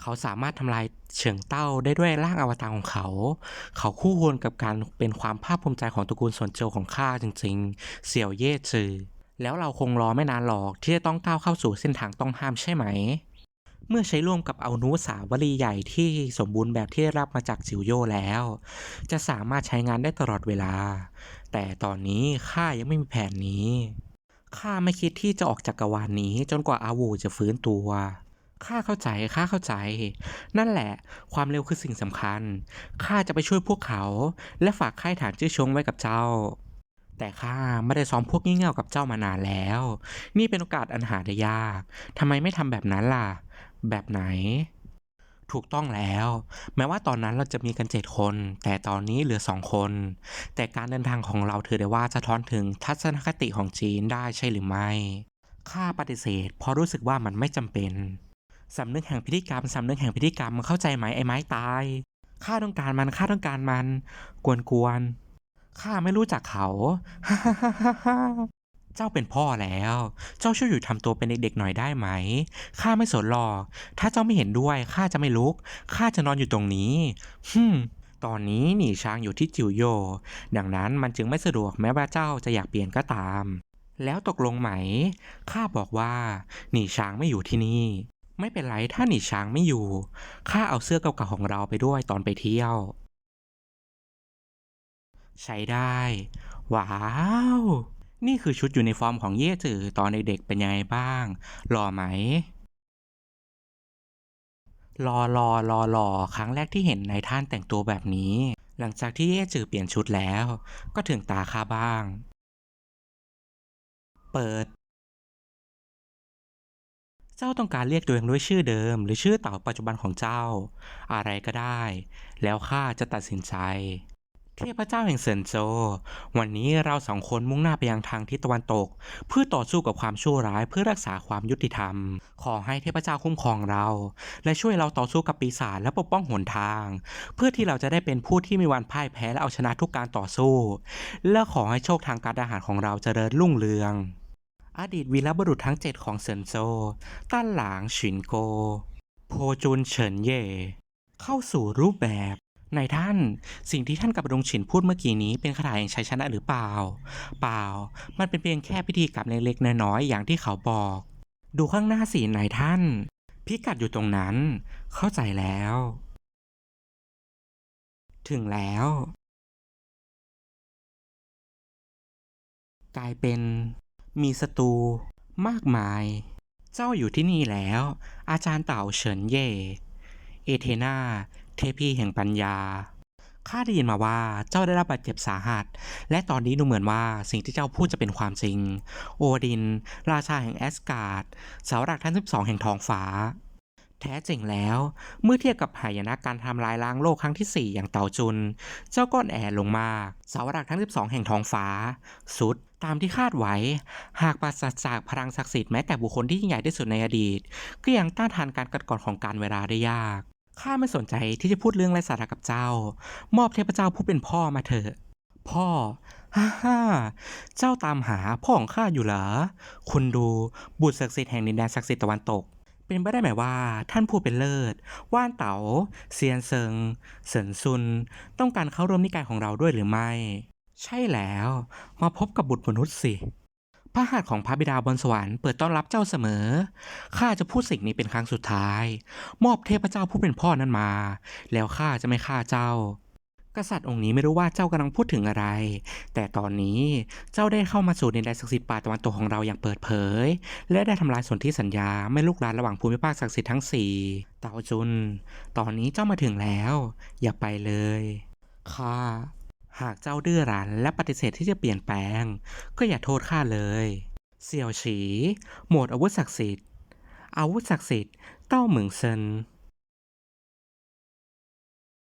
เขาสามารถทำลายเฉิงเต้าได้ด้วยร่างอวตารของเขา เขาคู่ควรกับการเป็นความภาคภูมิใจของตระกูลส่วนโจวของข้าจริงๆ เสี่ยวเย่จือ แล้วเราคงรอไม่นานหรอกที่จะต้องก้าวเข้าสู่เส้นทางต้องห้ามใช่ไหม เมื่อใช้ร่วมกับอานุสาวรีใหญ่ที่สมบูรณ์แบบที่ได้รับมาจากจิวโยแล้ว จะสามารถใช้งานได้ตลอดเวลา แต่ตอนนี้ข้ายังไม่มีแผนนี้ข้าไม่คิดที่จะออกจากกรวาลนี้จนกว่าอาวูจะฟื้นตัว ข้าเข้าใจข้าเข้าใจ นั่นแหละ ความเร็วคือสิ่งสำคัญ ข้าจะไปช่วยพวกเขา และฝากค่ายฐานจื้อชงไว้กับเจ้า แต่ข้าไม่ได้ซ้อมพวกงี่เง่ากับเจ้ามานานแล้ว นี่เป็นโอกาสอันหาได้ยากทำไมไม่ทำแบบนั้นล่ะ แบบไหน ถูกต้องแล้ว แม้ว่าตอนนั้นเราจะมีกันเจ็ดคน แต่ตอนนี้เหลือสองคน แต่การเดินทางของเราถือได้ว่าสะท้อนถึงทัศนคติของจีนได้ใช่หรือไม่ข้าปฏิเสธเพราะรู้สึกว่ามันไม่จำเป็น สำนึกแห่งพิธีกรรมสำนึกแห่งพิธีกรรมเข้าใจไหมไอ้ไม้ตายข้าต้องการมันข้าต้องการมัน กวนกวนๆข้าไม่รู้จักเขาเจ้าเป็นพ่อแล้ว เจ้าช่วยอยู่ทำตัวเป็นเด็กๆหน่อยได้ไหม ข้าไม่สนหรอก ถ้าเจ้าไม่เห็นด้วย ข้าจะไม่ลุก ข้าจะนอนอยู่ตรงนี้ฮึมตอนนี้หนีช้างอยู่ที่จิวโย ดังนั้นมันจึงไม่สะดวกแม้ว่าเจ้าจะอยากเปลี่ยนก็ตาม แล้วตกลงไหม ข้าบอกว่า หนีช้างไม่อยู่ที่นี่ ไม่เป็นไรถ้าหนีช้างไม่อยู่ ข้าเอาเสื้อเก่าๆของเราไปด้วยตอนไปเที่ยว ใช้ได้ ว้าว นี่คือชุดยูนิฟอร์มของเย่จือตอนเด็กๆเป็นยังไงบ้างรอไหมรอรอรอรอครั้งแรกที่เห็นนายท่านแต่งตัวแบบนี้ หลังจากที่เย่จือเปลี่ยนชุดแล้ว ก็ถึงตาข้าบ้าง เปิด จ้าต้องการเรียกตัวเองด้วยชื่อเดิม หรือชื่อเต่าปัจจุบันของเจ้า อะไรก็ได้ แล้วข้าจะตัดสินใจเทพเจ้าแห่งเซินโจ วันนี้เราสองคนมุ่งหน้าไปยังทางทิศตะวันตก เพื่อต่อสู้กับความชั่วร้ายเพื่อรักษาความยุติธรรม ขอให้เทพเจ้าคุ้มครองเรา และช่วยเราต่อสู้กับปีศาจและปกป้องหนทาง เพื่อที่เราจะได้เป็นผู้ที่มีวันพ่ายแพ้และเอาชนะทุกการต่อสู้ และขอให้โชคทางการทหารของเราเจริญรุ่งเรือง อดีตวีรบุรุษทั้ง 7 ของเซินโจต้านหลางฉินโก โพจุนเฉินเย่ เข้าสู่รูปแบบนายท่าน สิ่งที่ท่านกับดงฉินพูดเมื่อกี้นี้เป็นคาถาแห่งชัยชนะหรือเปล่า เปล่า มันเป็นเพียงแค่พิธีกรรมเล็กๆน้อยๆอย่างที่เขาบอก ดูข้างหน้าสินายท่าน พิกัดอยู่ตรงนั้น เข้าใจแล้ว ถึงแล้ว กลายเป็น มีศัตรูมากมาย เจ้าอยู่ที่นี่แล้ว อาจารย์เต่าเฉินเย่ เอเทนาเทพีแห่งปัญญา ข้าได้ยินมาว่าเจ้าได้รับบาดเจ็บสาหัส และตอนนี้ดูเหมือนว่าสิ่งที่เจ้าพูดจะเป็นความจริง โอดิน ราชาแห่งแอสการ์ดเสาหลักทั้ง12 แห่งท้องฟ้า แท้จริงแล้ว เมื่อเทียบกับหายนะการทำลายล้างโลกครั้งที่ 4 อย่างเต่าจุน เจ้าก้อนแอลงมาก เสาหลักทั้ง 12 แห่งท้องฟ้าสุด ตามที่คาดไว้ หากปราศจากพลังศักดิ์สิทธิ์แม้แต่บุคคลที่ยิ่งใหญ่ที่สุดในอดีต ก็ยังต้านทานการกัดกร่อนของการเวลาได้ยาก ข้าไม่สนใจที่จะพูดเรื่องไร้สาระกับเจ้า มอบเทพเจ้าผู้เป็นพ่อมาเถอะ พ่อ ฮ่าฮ่าเจ้าตามหาพ่อของข้าอยู่เหรอ คุณดูบุตรศักดิ์สิทธิ์แห่งดินแดนศักดิ์สิทธิ์ตะวันตก เป็นไปได้ไหมว่าท่านผู้เป็นเลิศ ว่านเต๋าเซียนเซิง เสินซุน ต้องการเข้าร่วมนิกายของเราด้วยหรือไม่ ใช่แล้ว มาพบกับบุตรมนุษย์สิพระหัตถ์ของพระบิดาบนสวรรค์เปิดต้อนรับเจ้าเสมอ ข้าจะพูดสิ่งนี้เป็นครั้งสุดท้าย มอบเทพเจ้าผู้เป็นพ่อนั้นมา แล้วข้าจะไม่ฆ่าเจ้า กษัตริย์องค์นี้ไม่รู้ว่าเจ้ากำลังพูดถึงอะไร แต่ตอนนี้เจ้าได้เข้ามาสู่ในแดนศักดิ์สิทธิ์ป่าตะวันตกของเราอย่างเปิดเผย และได้ทำลายสนธิสัญญาไม่ลุกลานระหว่างภูมิภาคศักดิ์สิทธิ์ทั้งสี่เต่าจุน ตอนนี้เจ้ามาถึงแล้ว อย่าไปเลยข้า หากเจ้าดื้อรั้นและปฏิเสธที่จะเปลี่ยนแปลง ก็อย่าโทษข้าเลย เสี่ยวฉี หมวดอาวุธศักดิ์สิทธิ์ อาวุธศักดิ์สิทธิ์ เต้าเหมืองเซิน